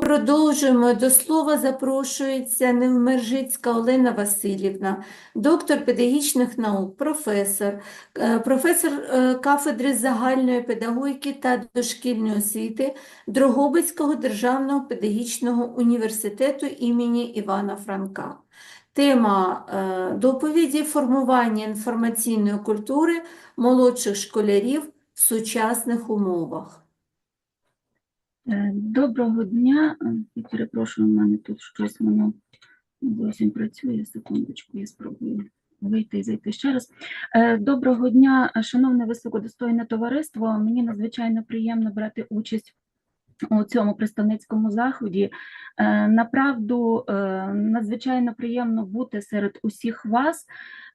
Продовжуємо. До слова запрошується Невмержицька Олена Васильівна, доктор педагогічних наук, професор, е, професор е, кафедри загальної педагогіки та дошкільної освіти Дрогобицького державного педагогічного університету імені Івана Франка. Тема е, доповіді формування інформаційної культури молодших школярів в сучасних умовах. Е, Доброго дня. Е, перепрошую, у мене тут щось воно зовсім працює. Секундочку, я спробую вийти і зайти ще раз. Е, Доброго дня, шановне високодостойне товариство. Мені надзвичайно приємно брати участь у цьому представницькому заході. Направду, надзвичайно приємно бути серед усіх вас.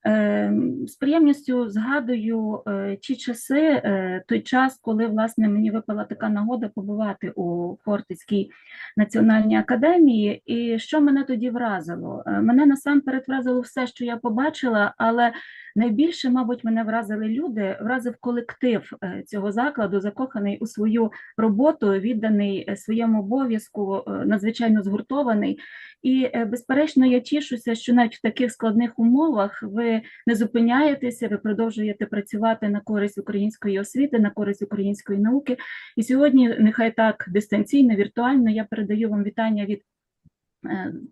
Е, З приємністю згадую е, ті часи, е, той час, коли власне мені випала така нагода побувати у Хортицькій національній академії. І що мене тоді вразило? Е, Мене насамперед вразило все, що я побачила, але найбільше, мабуть, мене вразили люди, вразив колектив цього закладу, закоханий у свою роботу, відданий своєму обов'язку, надзвичайно згуртований. І, безперечно, я тішуся, що навіть в таких складних умовах ви не зупиняєтеся, ви продовжуєте працювати на користь української освіти, на користь української науки. І сьогодні, нехай так дистанційно, віртуально, я передаю вам вітання від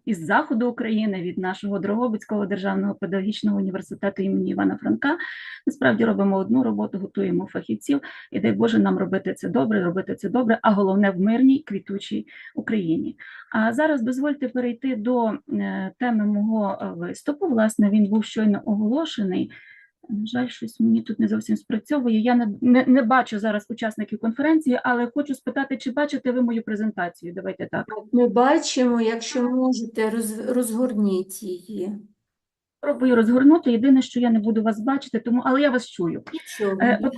із заходу України, від нашого Дрогобицького державного педагогічного університету імені Івана Франка. Насправді робимо одну роботу, готуємо фахівців, і дай Боже нам робити це добре, робити це добре, а головне в мирній, квітучій Україні. А зараз дозвольте перейти до е, теми мого е, виступу. Власне, він був щойно оголошений. На жаль, щось мені тут не зовсім спрацьовує. Я не, не, не бачу зараз учасників конференції, але хочу спитати, чи бачите ви мою презентацію? Давайте так. Ми бачимо, якщо можете, роз, розгорніть її. Пробую розгорнути. Єдине, що я не буду вас бачити, тому але я вас чую. Нічого. Е, от-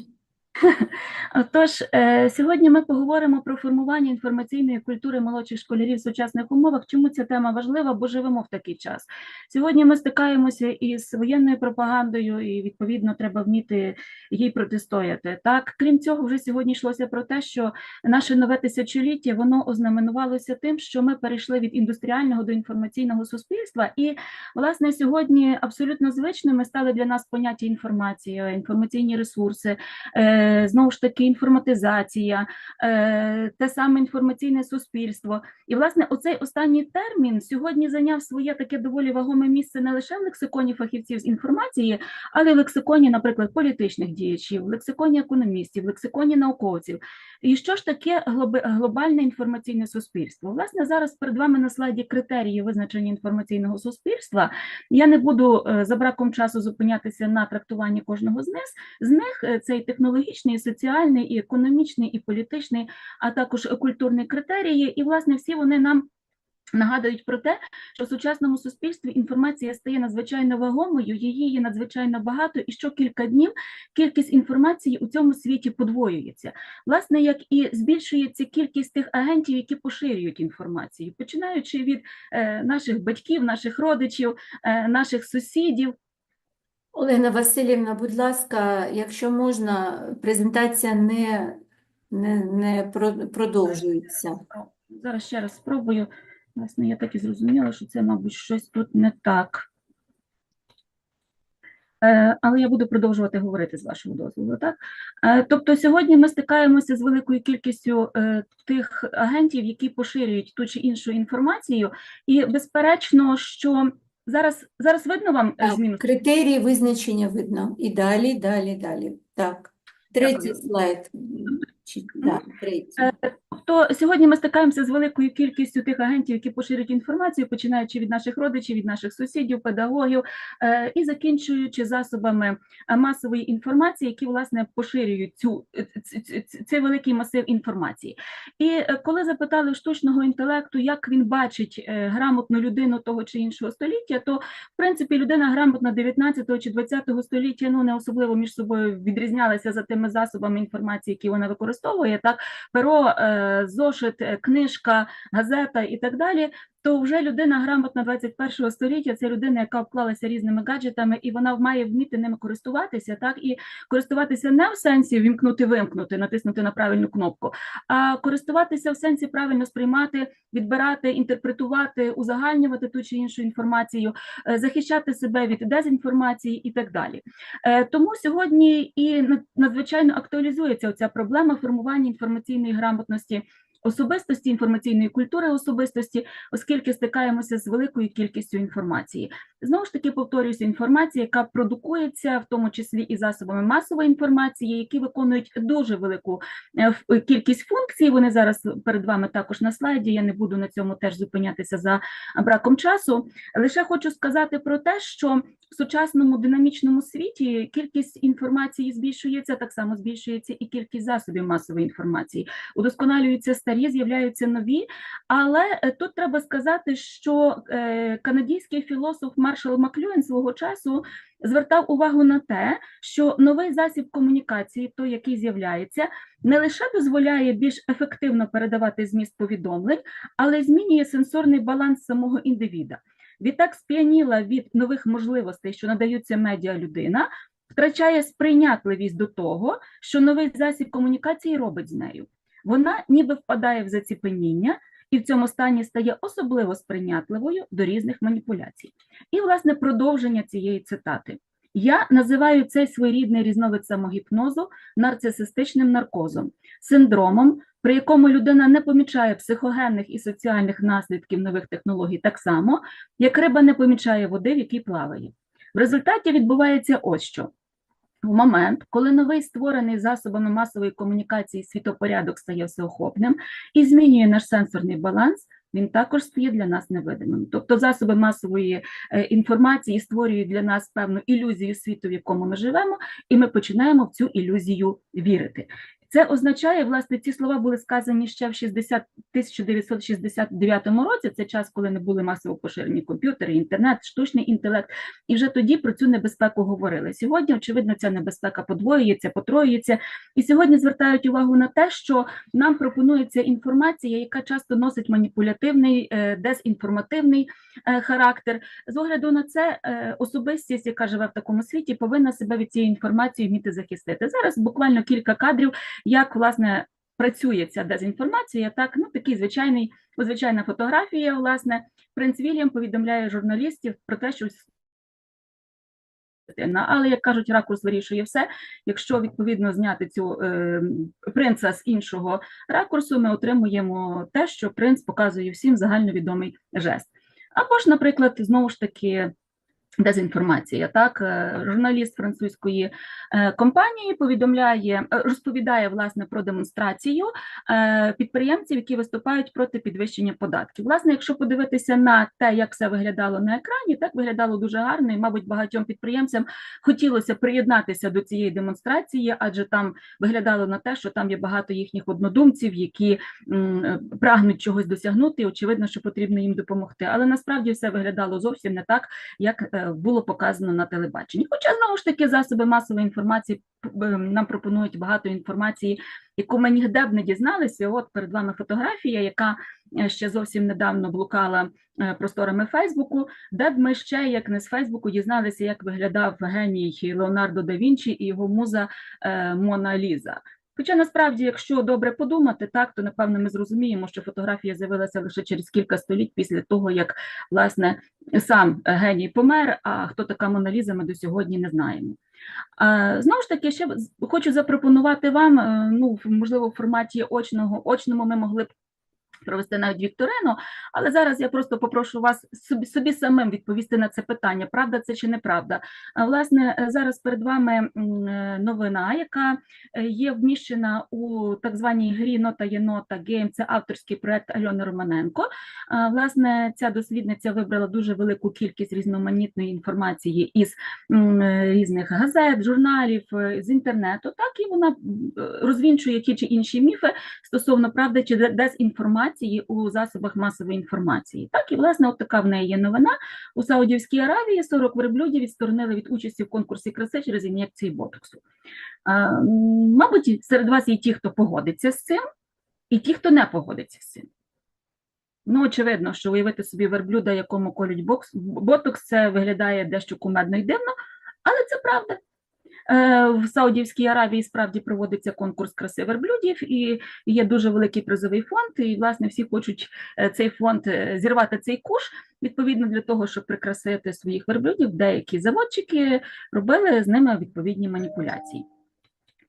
Тож е, сьогодні ми поговоримо про формування інформаційної культури молодших школярів в сучасних умовах. Чому ця тема важлива? Бо живемо в такий час. Сьогодні ми стикаємося із воєнною пропагандою, і відповідно треба вміти їй протистояти. Так, крім цього, вже сьогодні йшлося про те, що наше нове тисячоліття воно ознаменувалося тим, що ми перейшли від індустріального до інформаційного суспільства, і власне сьогодні абсолютно звичними стали для нас поняття інформація, інформаційні ресурси. Е, знову ж таки інформатизація, е, те саме інформаційне суспільство. І, власне, оцей останній термін сьогодні зайняв своє таке доволі вагоме місце не лише в лексиконі фахівців з інформації, але й в лексиконі, наприклад, політичних діячів, в лексиконі економістів, в лексиконі науковців. І що ж таке глобальне інформаційне суспільство? Власне, зараз перед вами на слайді критерії визначення інформаційного суспільства. Я не буду е, за браком часу зупинятися на трактуванні кожного з них. З них е, це і соціальний, і економічний, і політичний, а також культурні критерії. І, власне, всі вони нам нагадують про те, що в сучасному суспільстві інформація стає надзвичайно вагомою, її є надзвичайно багато, і що кілька днів кількість інформації у цьому світі подвоюється. Власне, як і збільшується кількість тих агентів, які поширюють інформацію, починаючи від е, наших батьків, наших родичів, е, наших сусідів. Олена Васильівна, будь ласка, якщо можна, презентація не, не, не продовжується. Зараз ще раз спробую. Власне, я так і зрозуміла, що це, мабуть, щось тут не так. Е, Але я буду продовжувати говорити з вашого дозволу. Так? Е, Тобто сьогодні ми стикаємося з великою кількістю е, тих агентів, які поширюють ту чи іншу інформацію, і безперечно, що зараз, зараз видно вам е, Так, зміну? критерії визначення видно. І далі, далі, далі. Так. Третій Дякую. слайд. Чи- да, третій. Тобто сьогодні ми стикаємося з великою кількістю тих агентів, які поширюють інформацію, починаючи від наших родичів, від наших сусідів, педагогів е, і закінчуючи засобами е, масової інформації, які власне поширюють цю цей великий масив інформації. І коли запитали штучного інтелекту, як він бачить грамотну людину того чи іншого століття, то в принципі людина грамотна 19 чи 20 століття ну не особливо між собою відрізнялася за тими засобами інформації, які вона використовує, так перо, е, зошит, е, книжка, газета і так далі. То вже людина грамотна 21 століття це людина, яка обклалася різними гаджетами, і вона має вміти ними користуватися, так і користуватися не в сенсі вімкнути, вимкнути, натиснути на правильну кнопку, а користуватися в сенсі правильно сприймати, відбирати, інтерпретувати, узагальнювати ту чи іншу інформацію, е, захищати себе від дезінформації і так далі. Е, Тому сьогодні і надзвичайно актуалізується ця проблема формування інформаційної грамотності. Особистості інформаційної культури особистості, оскільки стикаємося з великою кількістю інформації. Знову ж таки, повторююся, інформація, яка продукується, в тому числі і засобами масової інформації, які виконують дуже велику е, кількість функцій. Вони зараз перед вами також на слайді. Я не буду на цьому теж зупинятися за браком часу. Лише хочу сказати про те, що сучасному динамічному світі кількість інформації збільшується, так само збільшується і кількість засобів масової інформації. Удосконалюються старі, з'являються нові. Але е, тут треба сказати, що е, канадський філософ Маршал Маклюен свого часу звертав увагу на те, що новий засіб комунікації, той, який з'являється, не лише дозволяє більш ефективно передавати зміст повідомлень, але змінює сенсорний баланс самого індивіда. Відтак сп'яніла від нових можливостей, що надаються медіа людина, втрачає сприйнятливість до того, що новий засіб комунікації робить з нею. Вона ніби впадає в заціпеніння і в цьому стані стає особливо сприйнятливою до різних маніпуляцій. І, власне, продовження цієї цитати. Я називаю цей своєрідний різновид самогіпнозу нарцисистичним наркозом, синдромом, при якому людина не помічає психогенних і соціальних наслідків нових технологій так само, як риба не помічає води, в якій плаває. В результаті відбувається ось що. В момент, коли новий створений засобами масової комунікації світопорядок стає всеохопним і змінює наш сенсорний баланс, він також стає для нас невидимим. Тобто засоби масової е, інформації створюють для нас певну ілюзію світу, в якому ми живемо, і ми починаємо в цю ілюзію вірити. Це означає, власне, ці слова були сказані ще в 60, 1969 році. Це час, коли не були масово поширені комп'ютери, інтернет, штучний інтелект, і вже тоді про цю небезпеку говорили. Сьогодні, очевидно, ця небезпека подвоюється, потроюється, і сьогодні звертають увагу на те, що нам пропонується інформація, яка часто носить маніпулятивний, е, дезінформативний е, характер. З огляду на це е, особистість, яка живе в такому світі, повинна себе від цієї інформації вміти захистити. Зараз буквально кілька кадрів, як власне працює ця дезінформація. Так, ну такий звичайний, звичайна фотографія. Власне, принц Вільям повідомляє журналістів про те, що але як кажуть, ракурс вирішує все. Якщо відповідно зняти цю е, принца з іншого ракурсу, ми отримуємо те, що принц показує всім загальновідомий жест. Або ж, наприклад, знову ж таки. Дезінформація, так Е, журналіст французької е, компанії повідомляє, е, розповідає власне про демонстрацію підприємців, які виступають проти підвищення податків. Власне, якщо подивитися на те, як все виглядало на екрані, так виглядало дуже гарно, і, мабуть, багатьом підприємцям хотілося приєднатися до цієї демонстрації, адже там виглядало на те, що там є багато їхніх однодумців, які прагнуть чогось досягнути. Очевидно, що потрібно їм допомогти. Але насправді все виглядало зовсім не так, як було показано на телебаченні. Хоча знову ж таки засоби масової інформації нам пропонують багато інформації, яку ми ніде б не дізналися. От перед вами фотографія, яка е, ще зовсім недавно блукала е, просторами Фейсбуку, де б ми ще, як не з Фейсбуку, дізналися, як виглядав геній Леонардо да Вінчі і його муза е, Мона Ліза. Хоча насправді, якщо добре подумати, так то напевно ми зрозуміємо, що фотографія з'явилася лише через кілька століть після того, як власне сам е, геній помер. А хто така Моналіза, ми до сьогодні не знаємо. А, Знову ж таки, ще хочу запропонувати вам, е, ну можливо, в форматі очного очному ми могли б провести навіть вікторину, але зараз я просто попрошу вас собі, собі самим відповісти на це питання, правда це чи неправда. Власне, е, зараз перед вами е, новина, яка е, є вміщена у так званій грі Нота є нота гейм. Це авторський проект Альони Романенко. Власне, ця дослідниця вибрала дуже велику кількість різноманітної інформації із різних газет, журналів, з інтернету. Так і вона розвінчує ті чи інші міфи стосовно правди чи де- дезінформації у засобах масової інформації. Так і власне, от така в неї є новина. У Саудівській Аравії 40 верблюдів відсторонили від участі в конкурсі краси через ін'єкції ботоксу. А, Мабуть, серед вас є ті, хто погодиться з цим, і ті, хто не погодиться з цим. Ну, очевидно, що уявити собі верблюда, якому колють бокс, ботокс, це виглядає дещо кумедно і дивно, але це правда. Е, В Саудівській Аравії справді проводиться конкурс краси верблюдів, і є дуже великий призовий фонд. І, власне, всі хочуть е, цей фонд е, зірвати цей куш. Відповідно, для того, щоб прикрасити своїх верблюдів, деякі заводчики робили з ними відповідні маніпуляції.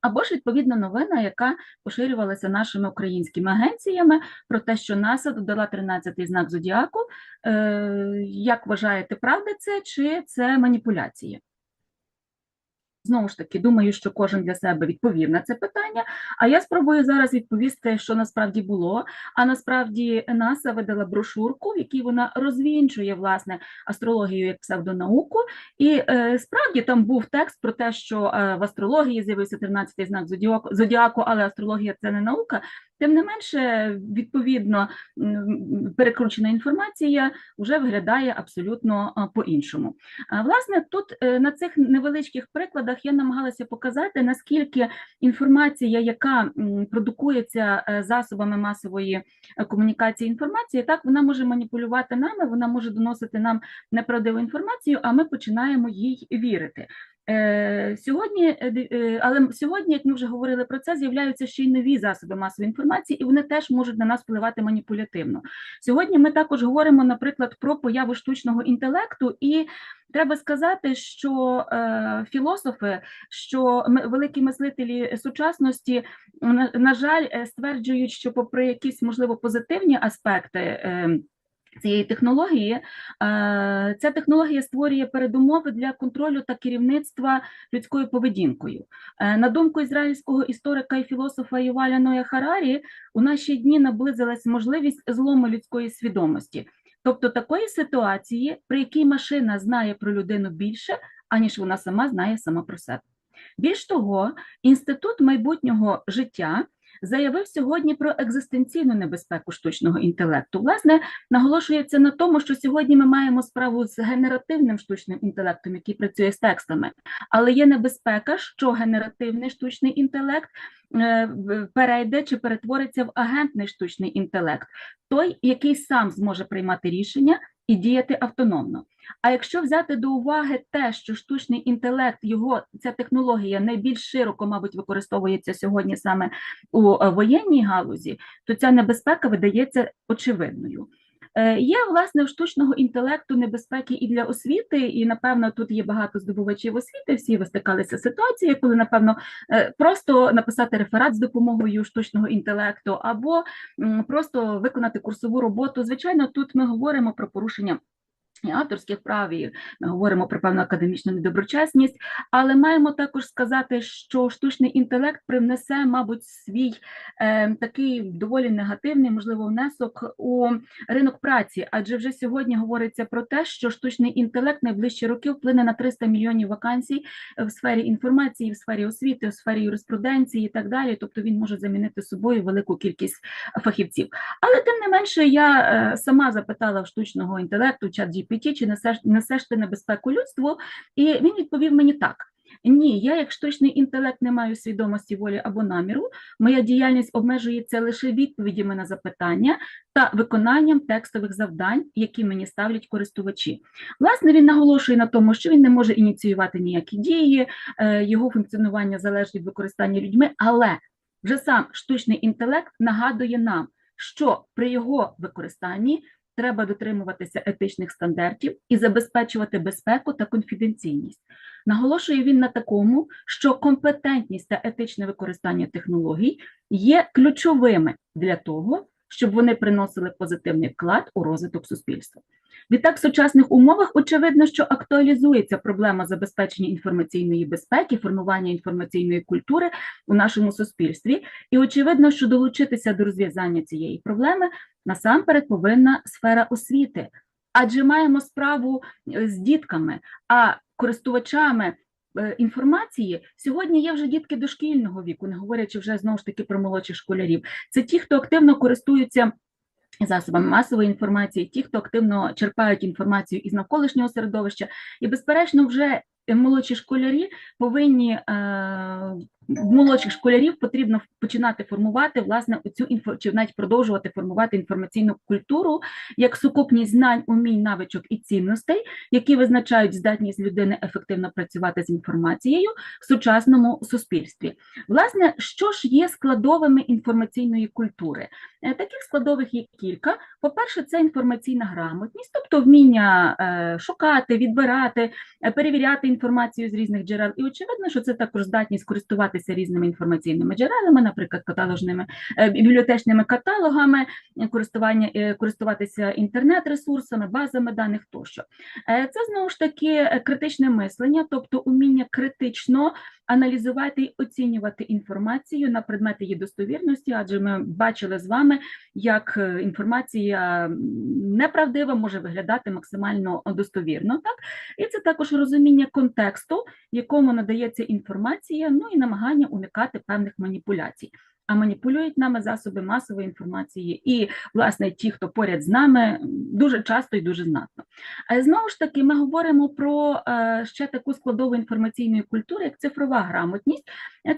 Або ж відповідна новина, яка поширювалася нашими українськими агенціями про те, що НАСА додала 13-й знак зодіаку. Як вважаєте, правда це чи це маніпуляція? Знову ж таки, думаю, що кожен для себе відповів на це питання. А я спробую зараз відповісти, що насправді було. А насправді НАСА видала брошурку, в якій вона розвінчує власне астрологію як псевдонауку. І е, справді там був текст про те, що е, в астрології з'явився 13-й знак зодіаку, зодіаку, але астрологія це не наука. Тим не менше, відповідно, перекручена інформація вже виглядає абсолютно по-іншому. Власне, тут е, на цих невеличких прикладах я намагалася показати, наскільки інформація, яка продукується е, засобами масової е, комунікації інформації, так вона може маніпулювати нами, вона може доносити нам неправдиву інформацію, а ми починаємо їй вірити. Е, Сьогодні, е, е, але сьогодні, як ми вже говорили про це, з'являються ще й нові засоби масової інформації, і вони теж можуть на нас впливати маніпулятивно. Сьогодні ми також говоримо, наприклад, про появу штучного інтелекту, і треба сказати, що е, філософи, що великі мислителі сучасності, на, на жаль, стверджують, що, попри якісь можливо позитивні аспекти. Е, Цієї технології е, ця технологія створює передумови для контролю та керівництва людською поведінкою. Е, На думку ізраїльського історика і філософа Юваля Ноя Харарі, у наші дні наблизилась можливість злому людської свідомості, тобто такої ситуації, при якій машина знає про людину більше, аніж вона сама знає сама про себе. Більш того, інститут майбутнього життя заявив сьогодні про екзистенційну небезпеку штучного інтелекту. Власне, наголошується на тому, що сьогодні ми маємо справу з генеративним штучним інтелектом, який працює з текстами, але є небезпека, що генеративний штучний інтелект е, перейде чи перетвориться в агентний штучний інтелект, той, який сам зможе приймати рішення і діяти автономно. А якщо взяти до уваги те, що штучний інтелект, його ця технологія найбільш широко, мабуть, використовується сьогодні саме у е, воєнній галузі, то ця небезпека видається очевидною. Е, Є власне у штучного інтелекту небезпеки і для освіти, і напевно тут є багато здобувачів освіти. Всі вистикалися ситуації, коли напевно е, просто написати реферат з допомогою штучного інтелекту, або просто виконати курсову роботу. Звичайно, тут ми говоримо про порушення авторських прав, і ми говоримо про певну академічну недоброчесність, але маємо також сказати, що штучний інтелект привнесе, мабуть, свій е, такий доволі негативний, можливо, внесок у ринок праці, адже вже сьогодні говориться про те, що штучний інтелект найближчі роки вплине на 300 мільйонів вакансій в сфері інформації, в сфері освіти, в сфері юриспруденції і так далі. Тобто він може замінити собою велику кількість фахівців. Але тим не менше, я е, сама запитала в штучного інтелекту, чат GPT, чи несеш, несеш ти небезпеку людству, і він відповів мені так. Ні, я як штучний інтелект не маю свідомості волі або наміру. Моя діяльність обмежується лише відповідями на запитання та виконанням текстових завдань, які мені ставлять користувачі. Власне, він наголошує на тому, що він не може ініціювати ніякі дії, е, його функціонування залежить від використання людьми, але вже сам штучний інтелект нагадує нам, що при його використанні треба дотримуватися етичних стандартів і забезпечувати безпеку та конфіденційність. Наголошує він на такому, що компетентність та етичне використання технологій є ключовими для того, щоб вони приносили позитивний вклад у розвиток суспільства. Відтак, в сучасних умовах очевидно, що актуалізується проблема забезпечення інформаційної безпеки, формування інформаційної культури у нашому суспільстві, і очевидно, що долучитися до розв'язання цієї проблеми насамперед повинна сфера освіти, адже маємо справу е, з дітками, а користувачами інформації сьогодні є вже дітки дошкільного віку, не говорячи вже знову ж таки про молодших школярів. Це ті, хто активно користуються засобами масової інформації, ті, хто активно черпають інформацію із навколишнього середовища, і безперечно, вже молодші школярі повинні е, молодших школярів потрібно починати формувати власне цю інфо, чи навіть продовжувати формувати інформаційну культуру як сукупність знань, умінь, навичок і цінностей, які визначають здатність людини ефективно працювати з інформацією в сучасному суспільстві. Власне, що ж є складовими інформаційної культури? Е, Таких складових є кілька. По-перше, це інформаційна грамотність, тобто вміння е, шукати, відбирати, е, перевіряти інформацію з різних джерел. І очевидно, що це також здатність користуватися різними інформаційними джерелами, наприклад, каталожними е, бібліотечними каталогами, користування, е, користуватися інтернет-ресурсами, базами даних тощо. Е, Це знову ж таки критичне мислення, тобто уміння критично аналізувати і оцінювати інформацію на предмет її достовірності, адже ми бачили з вами, як е, інформація неправдива може виглядати максимально достовірно. Так? І це також розуміння контексту, якому надається інформація, ну і намагання уникати певних маніпуляцій. А маніпулюють нами засоби масової інформації, і власне ті, хто поряд з нами, дуже часто і дуже знатно. А знову ж таки, ми говоримо про е, ще таку складову інформаційної культури, як цифрова грамотність.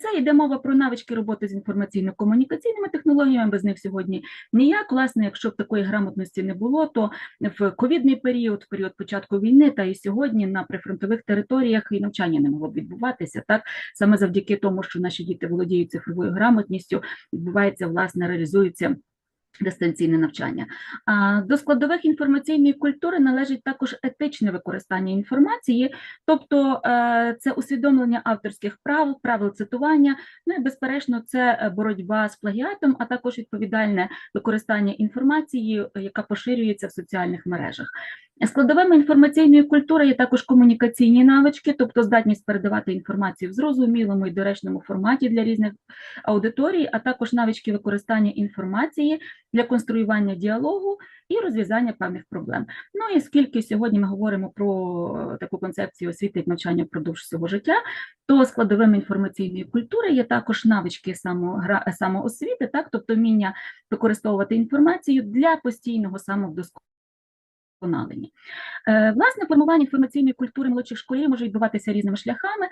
Це йде мова про навички роботи з інформаційно-комунікаційними технологіями. Без них сьогодні ніяк. Власне, якщо б такої грамотності не було, то в ковідний період, в період початку війни, та і сьогодні на прифронтових територіях і навчання не могло б відбуватися. Так саме завдяки тому, що наші діти володіють цифровою грамотністю, відбувається власне, реалізується. Дистанційне навчання. А, До складових інформаційної культури належить також етичне використання інформації, тобто е, це усвідомлення авторських прав, правил цитування, ну і безперечно, це е, боротьба з плагіатом, а також відповідальне використання інформації, яка поширюється в соціальних мережах. Складовими інформаційної культури є також комунікаційні навички, тобто здатність передавати інформацію в зрозумілому і доречному форматі для різних аудиторій, а також навички використання інформації для конструювання діалогу і розв'язання певних проблем. Ну і скільки сьогодні ми говоримо про таку концепцію освіти і навчання впродовж всього життя, то складовими інформаційної культури є також навички самоосвіти, так, тобто вміння використовувати інформацію для постійного самовдосконалення. Е, Власне, формування інформаційної культури молодших школярів може відбуватися різними шляхами.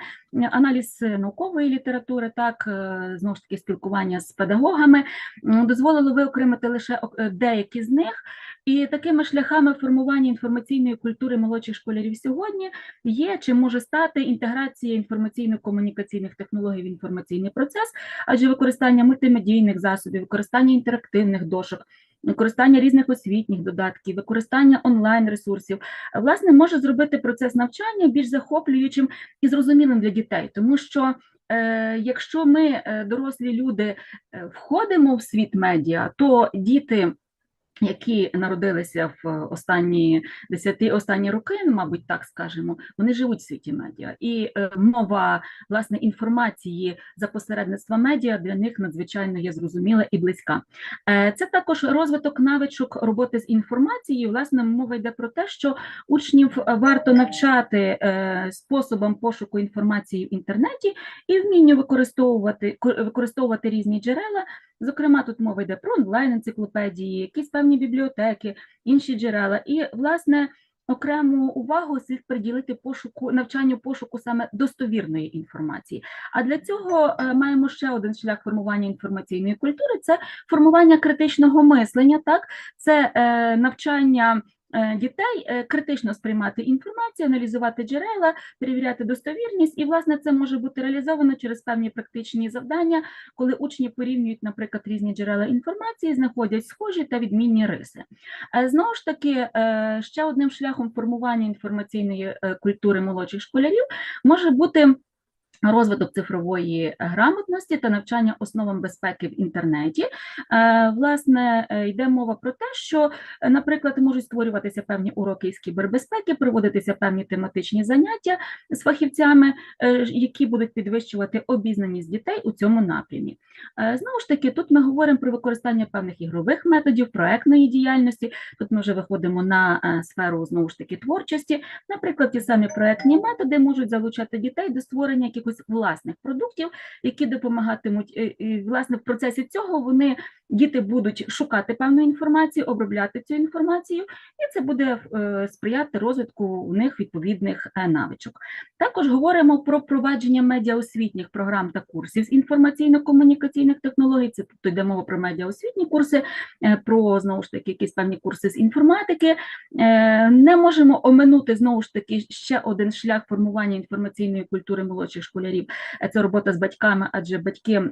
Аналіз е, наукової літератури, так, е, знову ж таки, спілкування з педагогами дозволило виокремити лише деякі з них. І такими шляхами формування інформаційної культури молодших школярів сьогодні є чи може стати інтеграція інформаційно-комунікаційних технологій в інформаційний процес, адже використання мультимедійних засобів, використання інтерактивних дошок, використання різних освітніх додатків, використання онлайн-ресурсів, власне, може зробити процес навчання більш захоплюючим і зрозумілим для дітей, тому що е, якщо ми, е, дорослі люди, е, входимо в світ медіа, то діти. Які народилися в останні десяти останні роки, ну, мабуть, так скажемо, вони живуть в світі медіа, і е, мова власне інформації за посередництва медіа для них надзвичайно є зрозуміла і близька. Е, Це також розвиток навичок роботи з інформацією. Власне, мова йде про те, що учнів варто навчати е, способам пошуку інформації в інтернеті і вмінню використовувати ко- використовувати різні джерела. Зокрема, тут мова йде про онлайн-енциклопедії, якісь певні бібліотеки, інші джерела. І, власне, окрему увагу слід приділити пошуку навчанню пошуку саме достовірної інформації. А для цього е, маємо ще один шлях формування інформаційної культури: це формування критичного мислення. Так, це е, навчання. Е, Дітей е, критично сприймати інформацію, аналізувати джерела, перевіряти достовірність, і власне це може бути реалізовано через певні практичні завдання, коли учні порівнюють, наприклад, різні джерела інформації, знаходять схожі та відмінні риси. Е, Знову ж таки, ще одним шляхом формування інформаційної культури молодших школярів може бути. Розвиток цифрової грамотності та навчання основам безпеки в інтернеті. Е, Власне, е, йде мова про те, що, е, наприклад, можуть створюватися певні уроки із кібербезпеки, проводитися певні тематичні заняття з фахівцями, е, які будуть підвищувати обізнаність дітей у цьому напрямі. Е, Знову ж таки, тут ми говоримо про використання певних ігрових методів, проектної діяльності. Тут ми вже виходимо на е, сферу знову ж таки творчості. Наприклад, ті самі проектні методи можуть залучати дітей до створення якихось якихось власних продуктів, які допомагатимуть е, і, власне в процесі цього вони діти будуть шукати певну інформацію, обробляти цю інформацію, і це буде е, сприяти розвитку у них відповідних е, навичок. Також говоримо про впровадження медіаосвітніх програм та курсів з інформаційно-комунікаційних технологій. Це тобто йде мова про медіаосвітні курси, про знову ж таки якісь певні курси з інформатики. Не можемо оминути знову ж таки ще один шлях формування інформаційної культури молодших школярів. Е, Це робота з батьками, адже батьки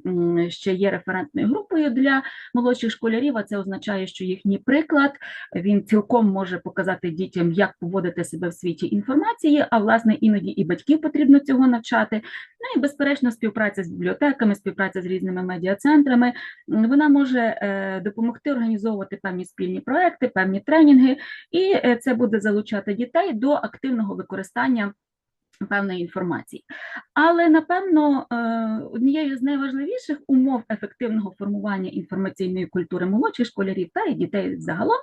ще є референтною групою для молодших школярів. А це означає, що їхній приклад він цілком може показати дітям, як поводити себе в світі інформації. А власне іноді і батьків потрібно цього навчати. Ну і безперечно, співпраця з бібліотеками, співпраця з різними медіацентрами. Вона може е, допомогти організовувати певні спільні проекти, певні тренінги, і е, це буде залучати дітей до активного використання певної інформації. Але напевно е, однією з найважливіших умов ефективного формування інформаційної культури молодших школярів та дітей загалом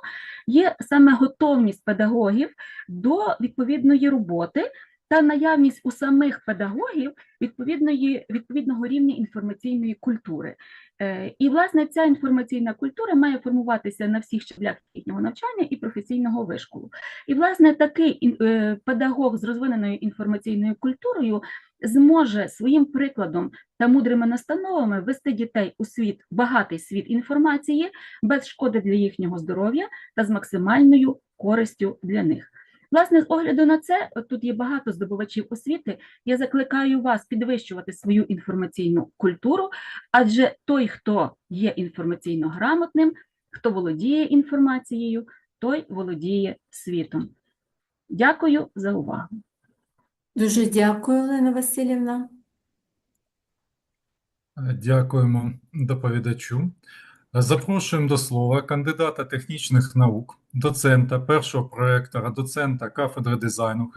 є саме готовність педагогів до відповідної роботи. Та наявність у самих педагогів відповідної відповідного рівня інформаційної культури, Е, і власне ця інформаційна культура має формуватися на всіх щаблях їхнього навчання і професійного вишколу. І, власне, такий е, педагог з розвиненою інформаційною культурою зможе своїм прикладом та мудрими настановами вести дітей у світ, багатий світ інформації, без шкоди для їхнього здоров'я та з максимальною користю для них. Власне, з огляду на це, от тут є багато здобувачів освіти. Я закликаю вас підвищувати свою інформаційну культуру, адже той, хто є інформаційно грамотним, хто володіє інформацією, той володіє світом. Дякую за увагу. Дуже дякую, Олена Васильівна. Дякуємо доповідачу. Запрошуємо до слова кандидата технічних наук, доцента, першого проектора, доцента кафедри дизайну